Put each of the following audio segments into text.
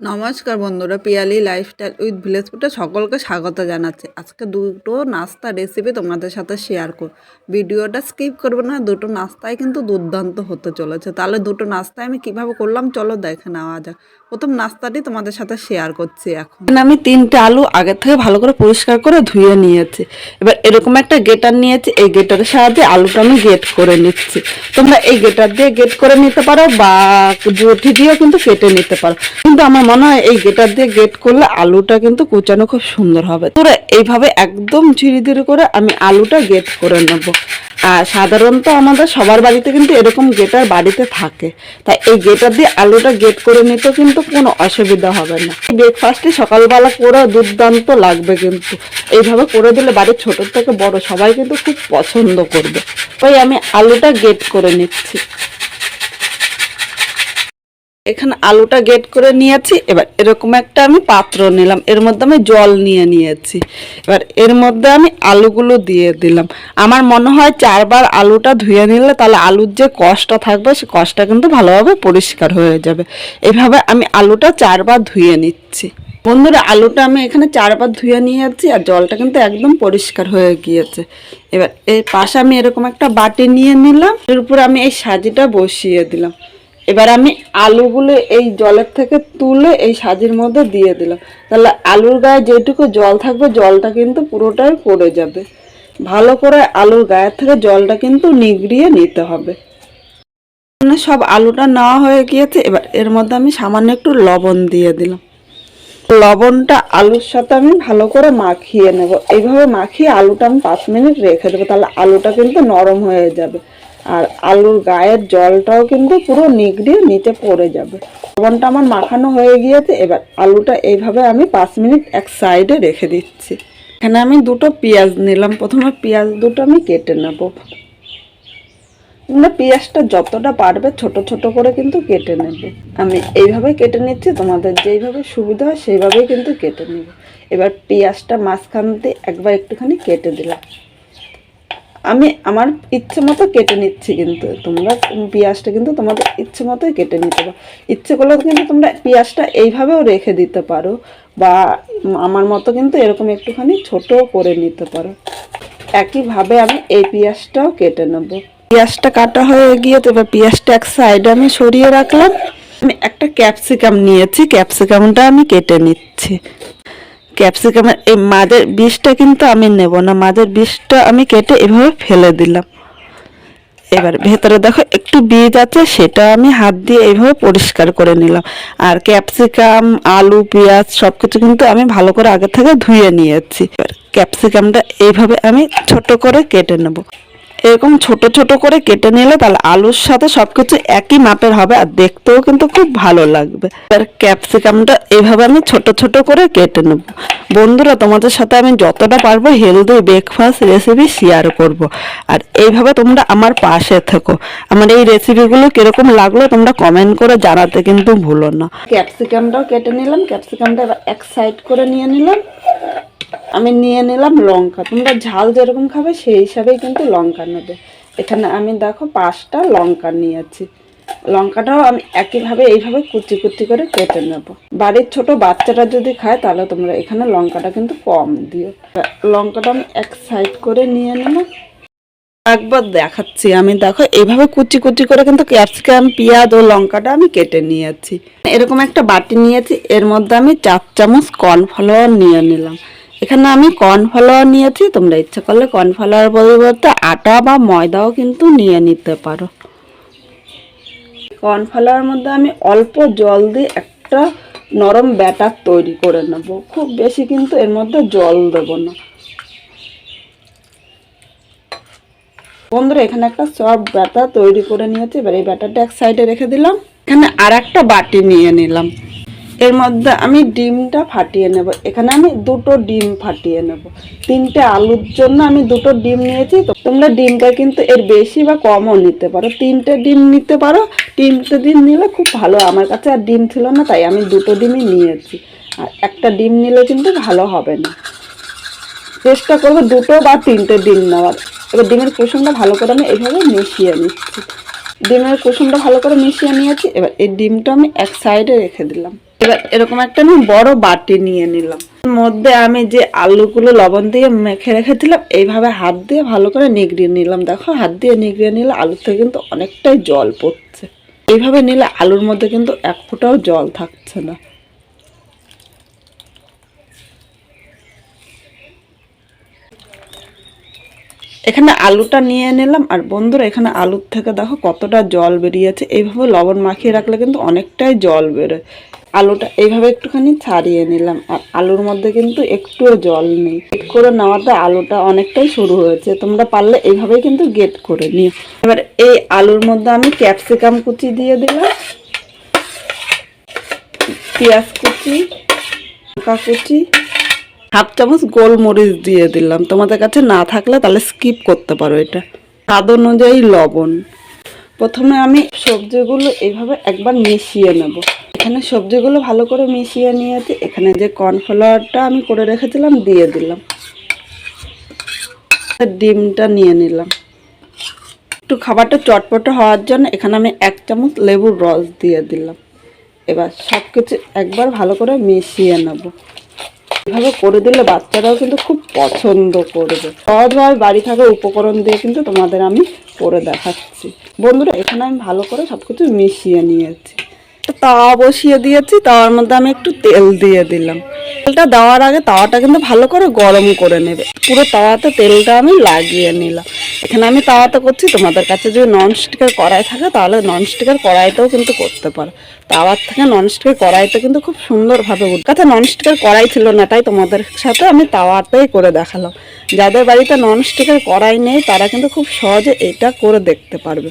নমস্কার বন্ধুরা, Piyali lifestyle with village ফুটে সকলকে স্বাগত জানাচ্ছি। আজকে দুটো নাস্তা রেসিপি তোমাদের সাথে শেয়ার করব। ভিডিওটা স্কিপ করবে না, দুটো নাস্তায় কিন্তু দুর্দান্ত হতে চলেছে। তাহলে দুটো নাস্তায় আমি কীভাবে করলাম? চলো দেখে নেওয়া যাক। প্রথম নাস্তাটি তোমাদের সাথে শেয়ার করছি এখন। আমি তিনটে আলু আগে থেকে ভালো করে পরিষ্কার করে ধুয়ে নিয়েছি। এবার এরকম একটা গেটার নিয়েছি, এই গেটারের সাহায্যে আলুটা আমি গেট করে নিচ্ছি। তোমরা এই গেটার দিয়ে গেট করে নিতে পারো বা জুঠি দিয়েও কিন্তু কেটে নিতে পারো। কিন্তু আমার মনে হয় এই গেটার দিয়ে গেট করলে আলুটা কিন্তু কুচানো খুব সুন্দর হবে। তোরা এইভাবে একদম ঝিরি ধীরে করে আমি আলুটা গেট করে নেব। আর সাধারণত আমাদের সবার বাড়িতে কিন্তু এরকম গেটার বাড়িতে থাকে। তাই এই গেটার দিয়ে আলুটা গেট করে নিতে কিন্তু কোনো অসুবিধা হবে না। ব্রেকফাস্টে সকালবেলা করে দুর্দান্ত লাগবে কিন্তু। এইভাবে করে দিলে বাড়ির ছোট থেকে বড় সবাই কিন্তু খুব পছন্দ করবে। তাই আমি আলুটা গেট করে নিচ্ছি। এখানে আলুটা গেট করে নিয়েছি। এবার এরকম একটা আমি পাত্র নিলাম। এর মধ্যে আমি জল নিয়ে নিয়েছি। এবার এর মধ্যে আমি আলুগুলো দিয়ে দিলাম। আমার মনে হয় চারবার আলুটা ধুয়ে নিলে তাহলে আলুর যে কষটা থাকবে, সে কষটা কিন্তু ভালোভাবে পরিষ্কার হয়ে যাবে। এভাবে আমি আলুটা চারবার ধুয়ে নিচ্ছি। বন্ধুরা, আলুটা আমি এখানে চারবার ধুয়ে নিয়ে যাচ্ছি আর জলটা কিন্তু একদম পরিষ্কার হয়ে গিয়েছে। এবার এর পাশে আমি এরকম একটা বাটি নিয়ে নিলাম। এর উপর আমি এই সাজিটা বসিয়ে দিলাম। এবার আমি আলুগুলো এই জলের থেকে তুলে এই সাজির মধ্যে দিয়ে দিলাম। তাহলে আলুর গায়ে যেটুকু জল থাকবে, জলটা কিন্তু পুরোটাই পড়ে যাবে। ভালো করে আলুর গায়ের থেকে জলটা কিন্তু নিগড়িয়ে নিতে হবে। সব আলুটা নেওয়া হয়ে গিয়েছে। এবার এর মধ্যে আমি সামান্য একটু লবণ দিয়ে দিলাম। লবণটা আলুর সাথে আমি ভালো করে মাখিয়ে নেব। এইভাবে মাখিয়ে আলুটা আমি পাঁচ মিনিট রেখে দেবো। তাহলে আলুটা কিন্তু নরম হয়ে যাবে। আর আলুর গায়ের জলটাও কিন্তু পুরো নিগড়িয়ে নিচে পড়ে যাবে। লবণটা আমার মাখানো হয়ে গিয়েছে, এবার আলুটা এইভাবে আমি পাঁচ মিনিট এক সাইডে রেখে দিচ্ছি। এখানে আমি দুটো পেঁয়াজ নিলাম, প্রথমে পেঁয়াজ দুটো আমি কেটে নেব। তোমরা পেঁয়াজটা যতটা পারবে ছোট ছোট করে কিন্তু কেটে নেবে। আমি এইভাবে কেটে নিচ্ছি, তোমাদের যেইভাবে সুবিধা হয় সেইভাবেই কিন্তু কেটে নেবে। এবার পেঁয়াজটা মাঝখান দিয়ে একবার একটুখানি কেটে দিলাম। আমি আমার ইচ্ছে মতো কেটে নিচ্ছি কিন্তু। তোমরা পেঁয়াজটা কিন্তু তোমাদের ইচ্ছে মতোই কেটে নিতে পারো। ইচ্ছে করলে কিন্তু তোমরা পেঁয়াজটা এইভাবেও রেখে দিতে পারো বা আমার মতো কিন্তু এরকম একটুখানি ছোট করে নিতে পারো। একইভাবে আমি এই পেঁয়াজটাও কেটে নেব। পেঁয়াজটা কাটা হয়ে গিয়ে তো এবার পেঁয়াজটা এক সাইডে আমি সরিয়ে রাখলাম। আমি একটা ক্যাপসিকাম নিয়েছি। ক্যাপসিকামটা আমি কেটে নিচ্ছি। ক্যাপসিকামের এই মাঝের বিষটা কিন্তু আমি নেব না। মাঝের বিষটা আমি কেটে এভাবে ফেলে দিলাম। এবার ভেতরে দেখো, একটু বীজ আছে, সেটা আমি হাত দিয়ে এইভাবে পরিষ্কার করে নিলাম। আর ক্যাপসিকাম, আলু, পেঁয়াজ সব কিছু কিন্তু আমি ভালো করে আগে থেকে ধুয়ে নিয়েছি। এবার ক্যাপসিকামটা এইভাবে আমি ছোট করে কেটে নেব। এরকম ছোট ছোট করে কেটে নিলে তাহলে আলুর সাথে সবকিছু একই মাপের হবে আর দেখতেও কিন্তু খুব ভালো লাগবে। এবার ক্যাপসিকামটা এভাবে আমি ছোট ছোট করে কেটে নেব। বন্ধুরা, তোমাদের সাথে আমি যতটা পারব হেলদি ব্রেকফাস্ট রেসিপি শেয়ার করব। আর এইভাবে তোমরা আমার পাশে থেকো। আমার এই রেসিপিগুলো কীরকম লাগল তোমরা কমেন্ট করে জানাতে কিন্তু ভুলো না। ক্যাপসিকামটাও কেটে নিলাম। ক্যাপসিকামটা এবার এক সাইড করে নিয়ে নিলাম। আমি নিয়ে নিলাম লঙ্কা। তোমরা ঝাল যেরকম খাবে সেই হিসাবেই কিন্তু লঙ্কা নেবে। এখানে আমি দেখো পাঁচটা লঙ্কা নিয়েছি। লঙ্কাটাও আমি একইভাবে, এইভাবে কুচি কুচি করে কেটে নেব। বাড়ির ছোট বাচ্চারা যদি খায়, তাহলে তোমরা এখানে লঙ্কাটা কিন্তু কম দিও। লঙ্কাটা আমি এক সাইড করে নিয়ে নেব। একবার দেখাচ্ছি। আমি দেখো এইভাবে কুচি কুচি করে কিন্তু ক্যাপসিকাম, পেঁয়াজ ও লঙ্কাটা আমি কেটে নিয়েছি। এরকম একটা বাটি নিয়েছি। এর মধ্যে আমি চার চামচ কর্নফ্লাওয়ার নিয়ে নিলাম। এখানে আমি কর্নফ্লাওয়ার নিয়েছি, তোমরা ইচ্ছা করলে কর্নফ্লাওয়ার পরিবর্তে আটা বা ময়দাও কিন্তু নিয়ে নিতে পারো। কর্নফ্লাওয়ার মধ্যে আমি অল্প জল দিয়ে একটা নরম ব্যাটার তৈরি করে নেব। খুব বেশি কিন্তু এর মধ্যে জল দেবো না। বন্ধুরা, এখানে একটা সব ব্যাটার তৈরি করে নিয়েছি। এবার এই ব্যাটারটা এক সাইডে রেখে দিলাম। এখানে আর একটা বাটি নিয়ে নিলাম। এর মধ্যে আমি ডিমটা ফাটিয়ে নেব। এখানে আমি দুটো ডিম ফাটিয়ে নেব। তিনটে আলুর জন্য আমি দুটো ডিম নিয়েছি। তো তোমরা ডিমটা কিন্তু এর বেশি বা কমও নিতে পারো। তিনটে ডিম নিতে পারো। তিনটে ডিম নিলে খুব ভালো। আমার কাছে আর ডিম ছিল না, তাই আমি দুটো ডিমই নিয়েছি। আর একটা ডিম নিলে কিন্তু ভালো হবে না। চেষ্টা করব দুটো বা তিনটে ডিম নেওয়ার। এবার ডিমের কুসুমটা ভালো করে আমি এইভাবে মিশিয়ে নিচ্ছি। ডিমের কুসুমটা ভালো করে মিশিয়ে নিয়েছি। এবার এই ডিমটা আমি এক সাইডে রেখে দিলাম। এবার এরকম একটা আমি বড় বাটি নিয়ে নিলাম। মধ্যে আমি যে আলুগুলো, লবণ দিয়ে মেখে রেখেছিলাম, এইভাবে হাত দিয়ে ভালো করে নিগড়িয়ে নিলাম। দেখো, হাত দিয়ে নিগড়িয়ে নিলে থেকে কিন্তু অনেকটাই জল পড়ছে। এইভাবে নিলে আলুর মধ্যে কিন্তু এক ফোঁটাও জল থাকছে না। এখানে আলুটা নিয়ে নিলাম, আর বন্ধুরা এখানে আলুর থেকে দেখো কতটা জল বেরিয়েছে। এইভাবে লবণ মাখিয়ে রাখলে কিন্তু অনেকটাই জল বেরোয়। আলুটা এইভাবে একটুখানি ছাড়িয়ে নিলাম। আর আলুর মধ্যে কিন্তু একটুও জল নেই। গেট করে নেওয়াতে আলুটা অনেকটাই শুরু হয়েছে। তোমরা পারলে এইভাবেই কিন্তু গেট করে নিও। এবার এই আলুর মধ্যে আমি ক্যাপসিকাম কুচি দিয়ে দিলাম। পেঁয়াজ কুচি, লঙ্কা কুচি, হাফ চামচ গোলমরিচ দিয়ে দিলাম। তোমাদের কাছে না থাকলে তাহলে স্কিপ করতে পারো এটা। স্বাদ অনুযায়ী লবণ। প্রথমে আমি সবজিগুলো এইভাবে একবার মিশিয়ে নেব। এখানে সবজিগুলো ভালো করে মিশিয়ে নিয়েছি। এখানে যে কর্নফ্লাওয়ারটা আমি করে রেখেছিলাম, দিয়ে দিলাম। ডিমটা নিয়ে নিলাম। একটু খাবারটা চটপটে হওয়ার জন্য এখানে আমি এক চামচ লেবুর রস দিয়ে দিলাম। এবার সব কিছু একবার ভালো করে মিশিয়ে নেব। এভাবে করে দিলে বাচ্চারাও কিন্তু খুব পছন্দ করবে। সহজভাবে বাড়ি থাকা উপকরণ দিয়ে কিন্তু তোমাদের আমি করে দেখাচ্ছি। বন্ধুরা, এখানে আমি ভালো করে সব কিছু মিশিয়ে নিয়েছি। একটা তাওয়া বসিয়ে দিয়েছি, তাওয়ার মধ্যে আমি একটু তেল দিয়ে দিলাম। তেলটা দেওয়ার আগে তাওয়াটা কিন্তু ভালো করে গরম করে নেবে। পুরো তাওয়াতে তেলটা আমি লাগিয়ে নিলাম। এখানে আমি তাওয়াতে করছি, তোমাদের কাছে যদি নন স্টিকের কড়াই থাকে, তাহলে নন স্টিকের কড়াইতেও কিন্তু করতে পারো। তাওয়ার থেকে নন স্টিকের কড়াইতে কিন্তু খুব সুন্দরভাবে উঠ কাছে নন স্টিকের কড়াই ছিল না, তাই তোমাদের সাথে আমি তাওয়াতেই করে দেখালাম। যাদের বাড়িতে নন স্টিকের কড়াই নেই, তারা কিন্তু খুব সহজে এটা করে দেখতে পারবে।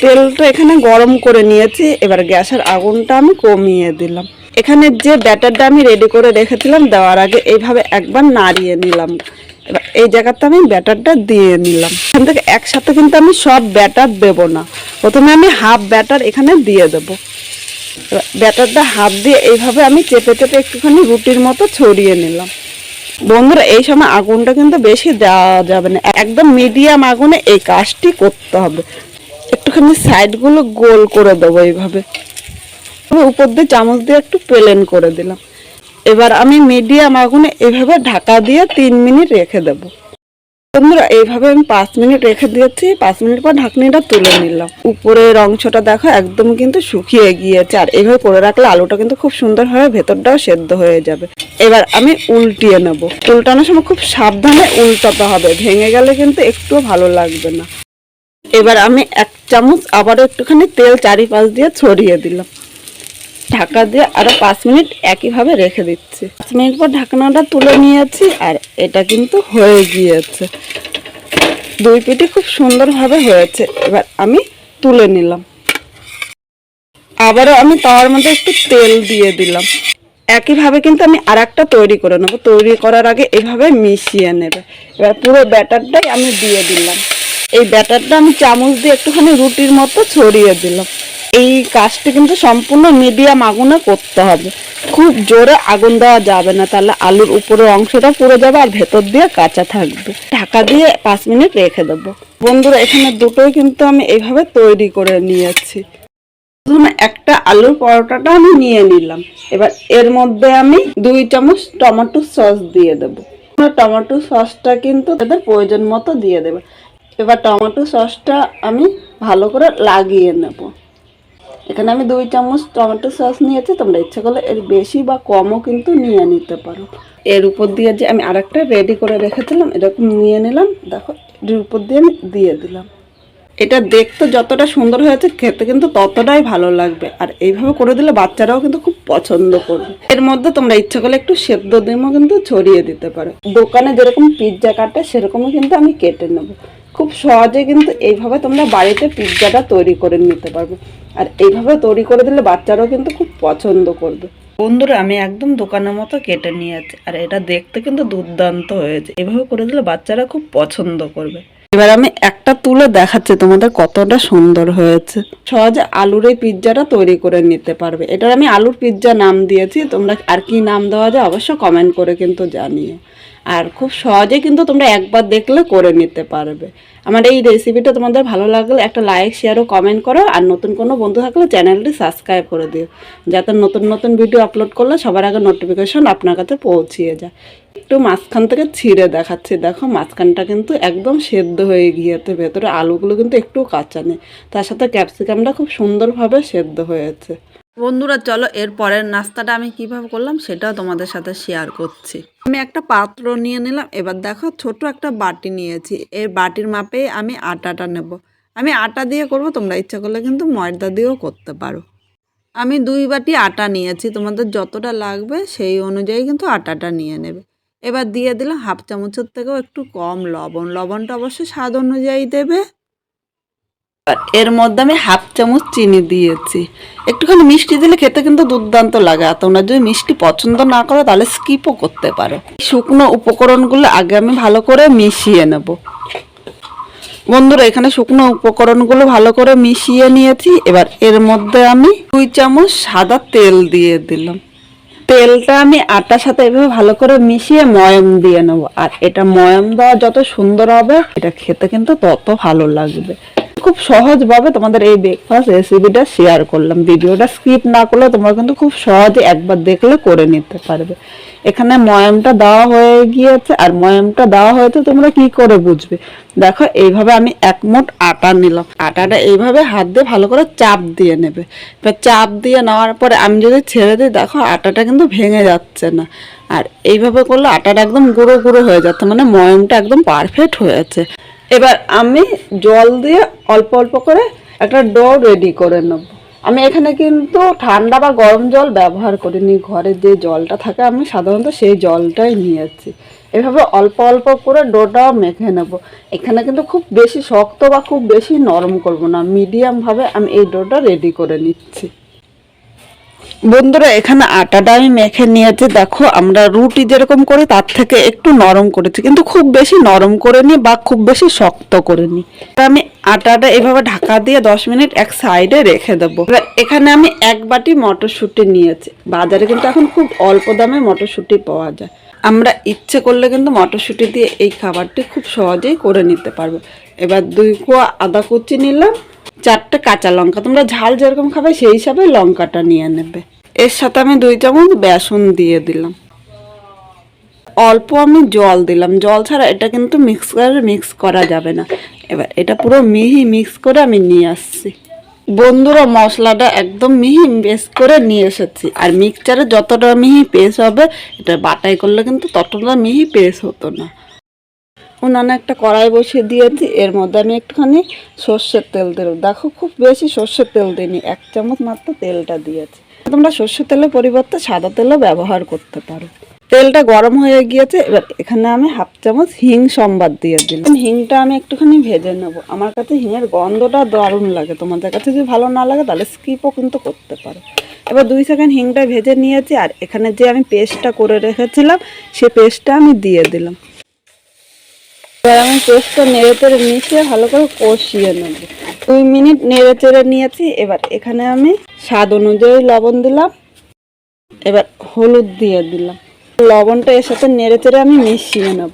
তেলটা এখানে গরম করে নিয়েছি, এবার গ্যাসের আগুনটা আমি কমিয়ে দিলাম। এখানে যে ব্যাটারটা আমি রেডি করে রেখেছিলাম দেওয়ার আগে এইভাবে একবার নাড়িয়ে নিলাম। এবার এই জায়গাতে আমি ব্যাটারটা দিয়ে নিলাম। এখান থেকে একসাথে কিন্তু আমি সব ব্যাটার দেব না। প্রথমে আমি হাফ ব্যাটার এখানে দিয়ে দেব। ব্যাটারটা হাফ দিয়ে এইভাবে আমি চেপে চেপে একটুখানি রুটির মতো ছড়িয়ে নিলাম। বন্ধুরা, এই সময় আগুনটা কিন্তু বেশি দেওয়া যাবে না। একদম মিডিয়াম আগুনে এই কাজটি করতে হবে। একটুখানি সাইডগুলো গোল করে দেবো এইভাবে। উপর দিয়ে চামচ দিয়ে একটু প্লেন করে দিলাম। এবার আমি মিডিয়াম আগুনে এইভাবে ঢাকা দিয়ে তিন মিনিট রেখে দেবো। বন্ধুরা, এইভাবে আমি পাঁচ মিনিট রেখে দিয়েছি। পাঁচ মিনিট পর ঢাকনিটা তুলে নিলাম। উপরের অংশটা দেখো একদম কিন্তু শুকিয়ে গিয়েছে। আর এইভাবে করে রাখলে আলুটা কিন্তু খুব সুন্দর হয়ে ভেতরটাও সেদ্ধ হয়ে যাবে। এবার আমি উল্টিয়ে নেব। উল্টানোর সময় খুব সাবধানে উল্টাতে হবে। ভেঙে গেলে কিন্তু একটুও ভালো লাগবে না। এবার আমি এক চামচ আবারও একটুখানি তেল চারিপাশ দিয়ে ছড়িয়ে দিলাম। ঢাকা দিয়ে আরও পাঁচ মিনিট একইভাবে রেখে দিচ্ছি। পাঁচ মিনিট পর ঢাকনাটা তুলে নিয়েছি আর এটা কিন্তু হয়ে গিয়েছে। দুই পিঠে খুব সুন্দরভাবে হয়েছে। এবার আমি তুলে নিলাম। আবারও আমি তাওয়ার মধ্যে একটু তেল দিয়ে দিলাম। একইভাবে কিন্তু আমি আর একটা তৈরি করে নেব। তৈরি করার আগে এভাবে মিশিয়ে নেবে। এবার পুরো ব্যাটারটাই আমি দিয়ে দিলাম। এই ব্যাটারটা আমি চামচ দিয়ে একটুখানি রুটির মতো ছড়িয়ে দিলাম। এই কাজটি কিন্তু সম্পূর্ণ মিডিয়াম আগুনে করতে হবে। খুব জোরে আগুন দেওয়া যাবে না, তাহলে আলুর উপরের অংশটা পুড়ে যাবে আর ভেতর দিয়ে কাঁচা থাকবে। ঢাকা দিয়ে পাঁচ মিনিট রেখে দেবো। বন্ধুরা, এখানে দুটোই কিন্তু আমি এইভাবে তৈরি করে নিয়েছি। প্রথমে একটা আলুর পরোটাটা আমি নিয়ে নিলাম। এবার এর মধ্যে আমি দুই চামচ টমেটো সস দিয়ে দেবো। টমেটো সসটা কিন্তু তাদের প্রয়োজন মতো দিয়ে দেবে। এবার টমেটো সসটা আমি ভালো করে লাগিয়ে নেব। এখানে আমি দুই চামচ টমেটো সস নিয়েছি, তোমরা ইচ্ছে করলে এর বেশি বা কমও কিন্তু নিয়ে নিতে পারো। এর উপর দিয়ে যে আমি আরেকটা রেডি করে রেখেছিলাম, এরকম নিয়ে নিলাম। দেখো, এর উপর দিয়ে আমি দিয়ে দিলাম। এটা দেখতে যতটা সুন্দর হয়েছে, খেতে কিন্তু ততটাই ভালো লাগবে। আর এইভাবে করে দিলে বাচ্চারাও কিন্তু খুব পছন্দ করবে। এর মধ্যে তোমরা ইচ্ছা করলে একটু সেদ্ধ ডিমও কিন্তু ছড়িয়ে দিতে পারো। দোকানে যেরকম পিৎজা কাটে সেরকমই কিন্তু আমি কেটে নেব। খুব সহজে কিন্তু এইভাবে তোমরা বাড়িতে পিৎজাটা তৈরি করে নিতে পারবে। আর এইভাবে তৈরি করে দিলে বাচ্চারাও কিন্তু খুব পছন্দ করবে। বন্ধুরা, আমি একদম দোকানের মতো কেটে নিয়েছি। আর এটা দেখতে কিন্তু দুর্দান্ত হয়েছে। এভাবে করে দিলে বাচ্চারা খুব পছন্দ করবে। এবার আমি একটা তুলে দেখাচ্ছি তোমাদের কতটা সুন্দর হয়েছে। সহজে আলুর এই পিৎজাটা তৈরি করে নিতে পারবে। এটার আমি আলুর পিৎজা নাম দিয়েছি, তোমরা আর কি নাম দেওয়া যায় অবশ্য কমেন্ট করে কিন্তু জানিও। আর খুব সহজে কিন্তু তোমরা একবার দেখলে করে নিতে পারবে। আমার এই রেসিপিটা তোমাদের ভালো লাগলে একটা লাইক শেয়ার ও কমেন্ট করো আর নতুন কোনো বন্ধু থাকলে চ্যানেলটি সাবস্ক্রাইব করে দিও। যাতে নতুন নতুন ভিডিও আপলোড করলে সবার আগে নোটিফিকেশন আপনার কাছে পৌঁছিয়ে যায়। একটু মাঝখান থেকে ছিঁড়ে দেখাচ্ছি। দেখো মাঝখানটা কিন্তু একদম সেদ্ধ হয়ে গিয়েছে, ভেতরে আলুগুলো কিন্তু একটু কাঁচা নেই। তার সাথে ক্যাপসিকামটা খুব সুন্দরভাবে সেদ্ধ হয়েছে। বন্ধুরা, চলো এর পরের নাস্তাটা আমি কীভাবে করলাম সেটাও তোমাদের সাথে শেয়ার করছি। আমি একটা পাত্র নিয়ে নিলাম, এবার দেখো ছোট একটা বাটি নিয়েছি। এই বাটির মাপে আমি আটাটা নেব। আমি আটা দিয়ে করব, তোমরা ইচ্ছা করলে কিন্তু ময়দা দিয়েও করতে পারো। আমি দুই বাটি আটা নিয়েছি, তোমাদের যতটা লাগবে সেই অনুযায়ী কিন্তু আটাটা নিয়ে নেবে। এবার দিয়ে দিলাম হাফ চামচের থেকেও একটু কম লবণ। লবণটা অবশ্যই স্বাদ অনুযায়ী দেবে। এর মধ্যে আমি হাফ চামচ চিনি দিয়েছি। একটুখানি মিষ্টি দিলে খেতে কিন্তু দুর্দান্ত লাগে। আর তোমরা যদি মিষ্টি পছন্দ না করো, তাহলে স্কিপও করতে পারো। শুকনো উপকরণগুলো আগে আমি ভালো করে মিশিয়ে নেব। বন্ধুরা, এখানে শুকনো উপকরণগুলো ভালো করে মিশিয়ে নিয়েছি। এবার এর মধ্যে আমি দুই চামচ সাদা তেল দিয়ে দিলাম। তেলটা আমি আটার সাথে এভাবে ভালো করে মিশিয়ে ময়ম দিয়ে নেব। আর এটা ময়ম দেওয়া যত সুন্দর হবে, এটা খেতে কিন্তু তত ভালো লাগবে। খুব সহজভাবে তোমাদের এই ব্রেকফাস্ট রেসিপিটা শেয়ার করলাম। ভিডিওটা স্কিপ না করলে তোমরা কিন্তু খুব সহজে একবার দেখলে করে নিতে পারবে। এখানে ময়ামটা দেওয়া হয়ে গিয়েছে, আর ময়ামটা দেওয়া হয়েছে তোমরা কি করে বুঝবে? দেখো, এইভাবে আমি এক মুঠ আটা নিলাম। আটাটা এইভাবে হাত দিয়ে ভালো করে চাপ দিয়ে নেবে। এবার চাপ দিয়ে নেওয়ার পরে আমি যদি ছেড়ে দিই, দেখো আটাটা কিন্তু ভেঙে যাচ্ছে না। আর এইভাবে করলে আটাটা একদম গুঁড়ো গুঁড়ো হয়ে যাচ্ছে মানে ময়ামটা একদম পারফেক্ট হয়েছে। এবার আমি জল দিয়ে অল্প অল্প করে একটা ডো রেডি করে নেব। আমি এখানে কিন্তু ঠান্ডা বা গরম জল ব্যবহার করিনি। ঘরে যে জলটা থাকে, আমি সাধারণত সেই জলটাই নিয়েছি। এভাবে অল্প অল্প করে ডোটাও মেখে নেব। এখানে কিন্তু খুব বেশি শক্ত বা খুব বেশি নরম করব না। মিডিয়ামভাবে আমি এই ডোটা রেডি করে নিচ্ছি। বন্ধুরা, এখানে আটাটা আমি মেখে নিয়েছি। দেখো, আমরা রুটি যেরকম করি, তার থেকে একটু নরম করেছি। কিন্তু খুব বেশি নরম করে নি বা খুব বেশি শক্ত করে নি। আমি আটাটা এভাবে ঢাকা দিয়ে দশ মিনিট এক সাইডে রেখে দেবো। এখানে আমি এক বাটি মটরশুঁটি নিয়েছি। বাজারে কিন্তু এখন খুব অল্প দামে মটরশুঁটি পাওয়া যায়। আমরা ইচ্ছে করলে কিন্তু মটরশুঁটি দিয়ে এই খাবারটি খুব সহজেই করে নিতে পারব। এবার দুই কোয়া আদা কুচি নিলাম। চারটে কাঁচা লঙ্কা। তোমরা ঝাল যেরকম খাবে, সেই হিসাবে লঙ্কাটা নিয়ে নেবে। এর সাথে আমি দুই চামচ বেসন দিয়ে দিলাম। অল্প আমি জল দিলাম। জল ছাড়া এটা কিন্তু মিক্স করে মিক্স করা যাবে না। এবার এটা পুরো মিহি মিক্স করে আমি নিয়ে আসছি। বন্ধুরা, মশলাটা একদম মিহি পেস্ট করে নিয়ে এসেছি। আর মিক্সচারে যতটা মিহি পেস্ট হবে, এটা বাটাই করলে কিন্তু ততটা মিহি পেস্ট হতো না। উনানে একটা কড়াই বসিয়ে দিয়েছি। এর মধ্যে আমি একটুখানি সর্ষের তেল দেবো। দেখো, খুব বেশি সর্ষের তেল দিইনি, এক চামচ মাত্র তেলটা দিয়েছি। তোমরা সর্ষের তেলের পরিবর্তে সাদা তেলও ব্যবহার করতে পারো। তেলটা গরম হয়ে গিয়েছে, এবার এখানে আমি হাফ চামচ হিং সম্বাদ দিয়ে দিলাম। হিংটা আমি একটুখানি ভেজে নেব। আমার কাছে হিঙের গন্ধটা দারুণ লাগে। তোমাদের কাছে যদি ভালো না লাগে, তাহলে স্কিপও কিন্তু করতে পারো। এবার দুই সেকেন্ড হিংটা ভেজে নিয়েছি, আর এখানে যে আমি পেস্টটা করে রেখেছিলাম, সে পেস্টটা আমি দিয়ে দিলাম। এবার আমি পেস্টটা নেড়ে চেড়ে মিশিয়ে ভালো করে কষিয়ে নেব। দুই মিনিট নেড়ে চেড়ে নিয়েছি। এবার এখানে আমি স্বাদ অনুযায়ী লবণ দিলাম। এবার হলুদ দিয়ে দিলাম। লবণটা এর সাথে নেড়ে চেড়ে আমি মিশিয়ে নেব।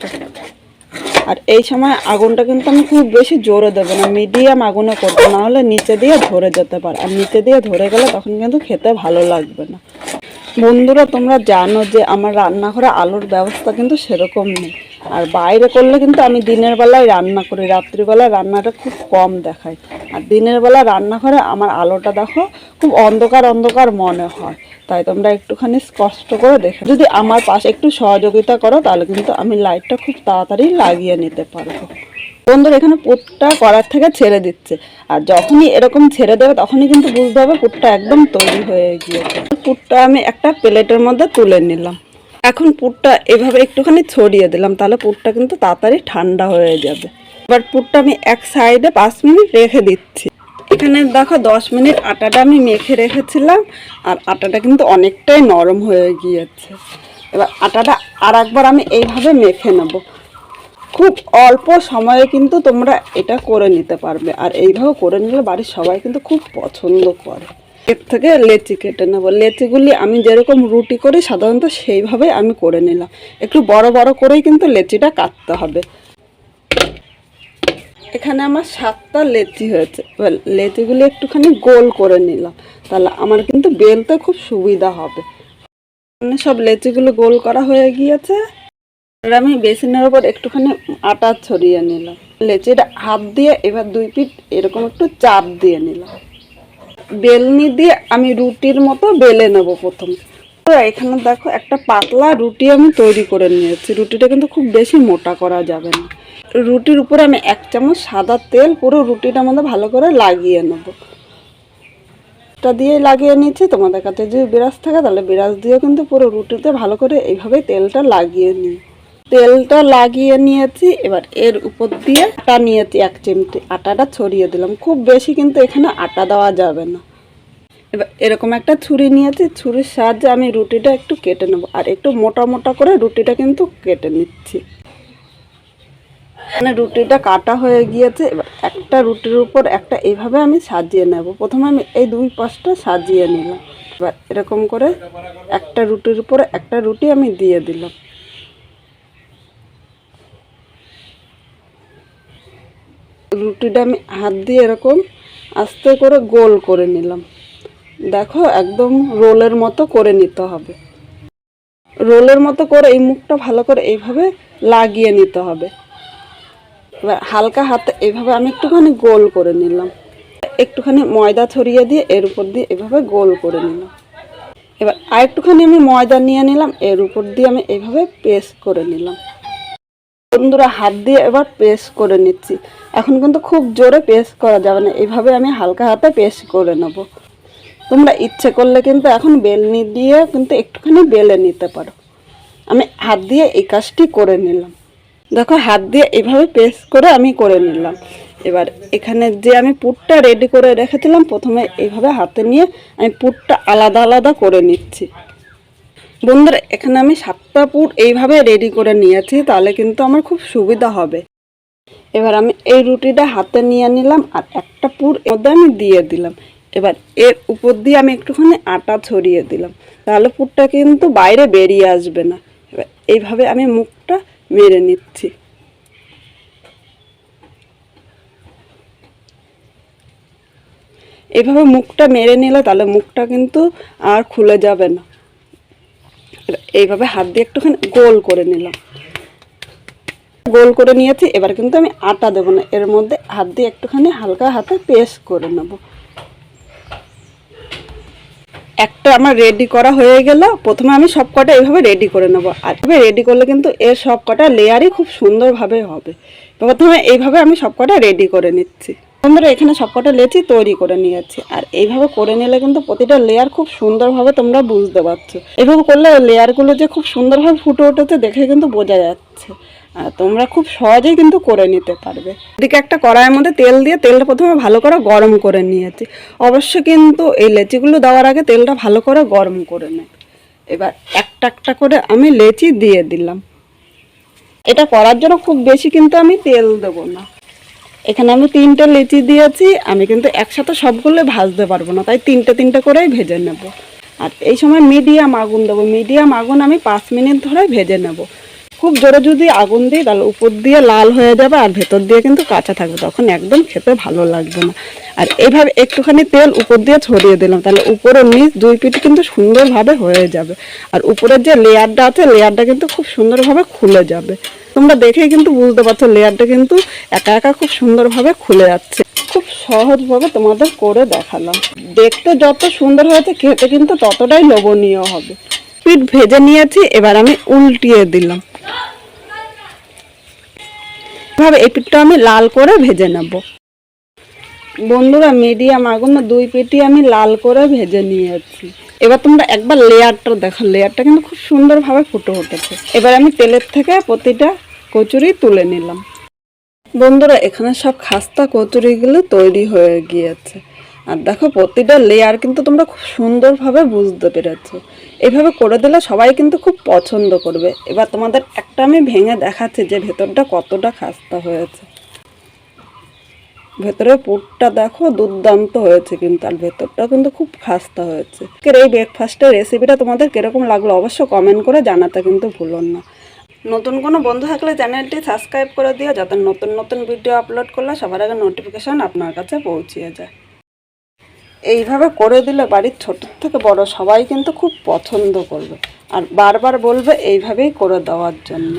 আর এই সময় আগুনটা কিন্তু আমি খুব বেশি জোরে দেবো না। মিডিয়াম আগুনে করব, না হলে নিচে দিয়ে ধরে যেতে পারে। আর নিচে দিয়ে ধরে গেলে তখন কিন্তু খেতে ভালো লাগবে না। বন্ধুরা, তোমরা জানো যে আমার রান্নাঘরে আলোর ব্যবস্থা কিন্তু সেরকম নেই। আর বাইরে করলে কিন্তু আমি দিনের বেলায় রান্না করি রাত্রিবেলায় রান্নাটা খুব কম দেখাই আর দিনের বেলা রান্নাঘরে আমার আলোটা দেখো, খুব অন্ধকার অন্ধকার মনে হয়। তাই তোমরা একটুখানি কষ্ট করে দেখো, যদি আমার পাশে একটু সহযোগিতা করো, তাহলে কিন্তু আমি লাইটটা খুব তাড়াতাড়ি লাগিয়ে নিতে পারব। বন্ধুর, এখানে পুরটা করার থেকে ছেড়ে দিচ্ছে। আর যখনই এরকম ছেড়ে দেবে, তখনই কিন্তু বুঝতে হবে পুরটা একদম তৈরি হয়ে গিয়েছে। পুরটা আমি একটা প্লেটের মধ্যে তুলে নিলাম। এখন পুরটা এভাবে একটুখানি ছড়িয়ে দিলাম, তাহলে পুরটা কিন্তু তাড়াতাড়ি ঠান্ডা হয়ে যাবে। এবার পুরটা আমি এক সাইডে পাঁচ মিনিট রেখে দিচ্ছি। এখানে দেখো দশ মিনিট আটাটা আমি মেখে রেখেছিলাম, আর আটাটা কিন্তু অনেকটাই নরম হয়ে গিয়েছে। এবার আটাটা আর একবার আমি এইভাবে মেখে নেব। খুব অল্প সময়ে কিন্তু তোমরা এটা করে নিতে পারবে, আর এইভাবে করে নিলে বাড়ির সবাই কিন্তু খুব পছন্দ করে। এর থেকে লেচি কেটে নেব। লেচিগুলি আমি যেরকম রুটি করি, সাধারণত সেইভাবে আমি করে নিলাম। একটু বড় বড় করেই কিন্তু লেচিটা কাটতে হবে। এখানে আমার সাতটা লেচি হয়েছে। লেচিগুলি একটুখানি গোল করে নিলাম। তাহলে আমার কিন্তু বেলতে খুব সুবিধা হবে। সব লেচিগুলো গোল করা হয়ে গিয়েছে। আর আমি বেসিনের ওপর একটুখানি আটা ছড়িয়ে নিলাম। লেচিটা হাত দিয়ে এবার দুই পিঠ এরকম একটু চাপ দিয়ে নিলাম। বেলনি দিয়ে আমি রুটির মতো বেলে নেব প্রথমে। তো এখানে দেখো একটা পাতলা রুটি আমি তৈরি করে নিয়েছি। রুটিটা কিন্তু খুব বেশি মোটা করা যাবে না। রুটির উপরে আমি এক চামচ সাদা তেল পুরো রুটিটার মধ্যে ভালো করে লাগিয়ে নেব। এটা দিয়ে লাগিয়ে নিয়েছি। তোমাদের কাছে যদি বিরাজ থাকে তাহলে বিরাজ দিয়ে কিন্তু পুরো রুটিতে ভালো করে এইভাবে তেলটা লাগিয়ে নিই। তেলটা লাগিয়ে নিয়েছি, এবার এর উপর দিয়ে আটা নিয়েছি, এক চিমটি। আটাটা ছড়িয়ে দিলাম। খুব বেশি কিন্তু এখানে আটা দেওয়া যাবে না। এবার এরকম একটা ছুরি নিয়েছি, ছুরির সাহায্যে আমি রুটিটা একটু কেটে নেব। আর একটু মোটা মোটা করে রুটিটা কিন্তু কেটে নিচ্ছি। মানে রুটিটা কাটা হয়ে গিয়েছে, এবার একটা রুটির উপর একটা এইভাবে আমি সাজিয়ে নেব। প্রথমে আমি এই দুই পাশটা সাজিয়ে নিলাম। এবার এরকম করে একটা রুটির উপরে একটা রুটি আমি দিয়ে দিলাম। রুটিটা আমি হাত দিয়ে এরকম আস্তে করে গোল করে নিলাম। দেখো, একদম রোলের মতো করে নিতে হবে। রোলের মতো করে এই মুখটা ভালো করে এইভাবে লাগিয়ে নিতে হবে। এবার হালকা হাতে এইভাবে আমি একটুখানি গোল করে নিলাম। একটুখানি ময়দা ছড়িয়ে দিয়ে এর উপর দিয়ে এভাবে গোল করে নিলাম। এবার আর একটুখানি আমি ময়দা নিয়ে নিলাম, এর উপর দিয়ে আমি এইভাবে পেস্ট করে নিলাম। বন্ধুরা হাত দিয়ে এবার পেস্ট করে নিচ্ছি। এখন কিন্তু খুব জোরে পেস্ট করা যাবে না। এইভাবে আমি হালকা হাতে পেস্ট করে নেব। তোমরা ইচ্ছে করলে কিন্তু এখন বেলনি দিয়ে কিন্তু একটুখানি বেলে নিতে পারো। আমি হাত দিয়ে এই কাজটি করে নিলাম। দেখো, হাত দিয়ে এইভাবে পেস্ট করে আমি করে নিলাম। এবার এখানে যে আমি পুরটা রেডি করে রেখেছিলাম, প্রথমে এইভাবে হাতে নিয়ে আমি পুরটা আলাদা আলাদা করে নিচ্ছি। বন্ধুরা, এখানে আমি সাতটা পুর এইভাবে রেডি করে নিয়েছি, তাহলে কিন্তু আমার খুব সুবিধা হবে। এবার আমি এই রুটিটা হাতে নিয়ে নিলাম আর একটা পুর মধ্যে আমি দিয়ে দিলাম। এবার এর উপর দিয়ে আমি একটুখানি আটা ছড়িয়ে দিলাম, তাহলে পুরটা কিন্তু বাইরে বেরিয়ে আসবে না। এবার এইভাবে আমি মুখটা মেরে নিচ্ছি। এইভাবে মুখটা মেরে নিলে তাহলে মুখটা কিন্তু আর খুলে যাবে না। এইভাবে হাত দিয়ে একটুখানি গোল করে নিলাম। গোল করে নিয়েছি, এবার কিন্তু আমি আটা দেবো না, এর মধ্যে হাত দিয়ে একটুখানি হালকা হাতে পেস্ট করে নেব। একটা আমার রেডি করা হয়ে গেল, প্রথমে আমি সব কটা এইভাবে রেডি করে নেব। আর এভাবে রেডি করলে কিন্তু এর সব কটা লেয়ারই খুব সুন্দরভাবে হবে। প্রথমে এইভাবে আমি সব কটা রেডি করে নিচ্ছি। বন্ধুরা, এখানে সবকটা লেচি তৈরি করে নিয়েছি। আর এইভাবে করে নিলে কিন্তু প্রতিটা লেয়ার খুব সুন্দরভাবে তোমরা বুঝতে পারছ। এভাবে করলে লেয়ারগুলো যে খুব সুন্দরভাবে ফুটে উঠেছে দেখে কিন্তু বোঝা যাচ্ছে। আর তোমরা খুব সহজেই কিন্তু করে নিতে পারবে। এদিকে একটা কড়াইয়ের মধ্যে তেল দিয়ে তেলটা প্রথমে ভালো করে গরম করে নিয়েছি। অবশ্য কিন্তু এই লেচিগুলো দেওয়ার আগে তেলটা ভালো করে গরম করে নেয় এবার একটা একটা করে আমি লেচি দিয়ে দিলাম। এটা করার জন্য খুব বেশি কিন্তু আমি তেল দেবো না। এখানে আমি তিনটে লেচি দিয়েছি, আমি কিন্তু একসাথে সবগুলো ভাজতে পারব না, তাই তিনটে তিনটে করেই ভেজে নেব। আর এই সময় মিডিয়াম আগুন দেবো। মিডিয়াম আগুন আমি পাঁচ মিনিট ধরে ভেজে নেব। খুব জোরে যদি আগুন দিই, তাহলে উপর দিয়ে লাল হয়ে যাবে আর ভেতর দিয়ে কিন্তু কাঁচা থাকবে। তখন একদম খেতে ভালো লাগবে না। আর এইভাবে একটুখানি তেল উপর দিয়ে ছড়িয়ে দিলাম, তাহলে উপরের নিচ দুই পিঠ কিন্তু সুন্দরভাবে হয়ে যাবে। আর উপরের যে লেয়ারটা আছে, লেয়ারটা কিন্তু খুব সুন্দরভাবে খুলে যাবে। তোমরা দেখেই কিন্তু বুঝতে পারছ, লেয়ারটা কিন্তু একা একা খুব সুন্দরভাবে খুলে যাচ্ছে। খুব সহজভাবে তোমাদের করে দেখালাম। দেখতে যত সুন্দর হয়েছে, খেতে কিন্তু ততটাই লোভনীয় হবে। পিঠ ভেজে নিয়েছি, এবার আমি উল্টিয়ে দিলাম। এভাবে এই পিঠটা আমি লাল করে ভেজে নেব। বন্ধুরা, মিডিয়াম আগুন দুই পেটি আমি লাল করে ভেজে নিয়েছি। এবার তোমরা একবার লেয়ারটা দেখো, লেয়ারটা কিন্তু খুব সুন্দরভাবে ফুটো উঠেছে। এবার আমি তেলের থেকে প্রতিটা কচুরি তুলে নিলাম। বন্ধুরা, এখানে সব খাস্তা কচুরিগুলো তৈরি হয়ে গিয়েছে। আর দেখো প্রতিটা লেয়ার কিন্তু তোমরা খুব সুন্দরভাবে বুঝতে পেরেছ। এইভাবে করে দিলে সবাই কিন্তু খুব পছন্দ করবে। এবার তোমাদের একটা আমি ভেঙে দেখাচ্ছি যে ভেতরটা কতটা খাস্তা হয়েছে। ভেতরে পুরটা দেখো দুর্দান্ত হয়েছে কিন্তু, আর ভেতরটা কিন্তু খুব খাস্তা হয়েছে। এই ব্রেকফাস্টের রেসিপিটা তোমাদের কীরকম লাগল অবশ্য কমেন্ট করে জানাতে কিন্তু ভুলুন না। নতুন কোনো বন্ধু থাকলে চ্যানেলটি সাবস্ক্রাইব করে দিও, যাতে নতুন নতুন ভিডিও আপলোড করলে সবার আগে নোটিফিকেশান আপনার কাছে পৌঁছিয়ে যায়। এইভাবে করে দিলে বাড়ির ছোট থেকে বড় সবাই কিন্তু খুব পছন্দ করবে। আর বারবার বলবে এইভাবেই করে দেওয়ার জন্য।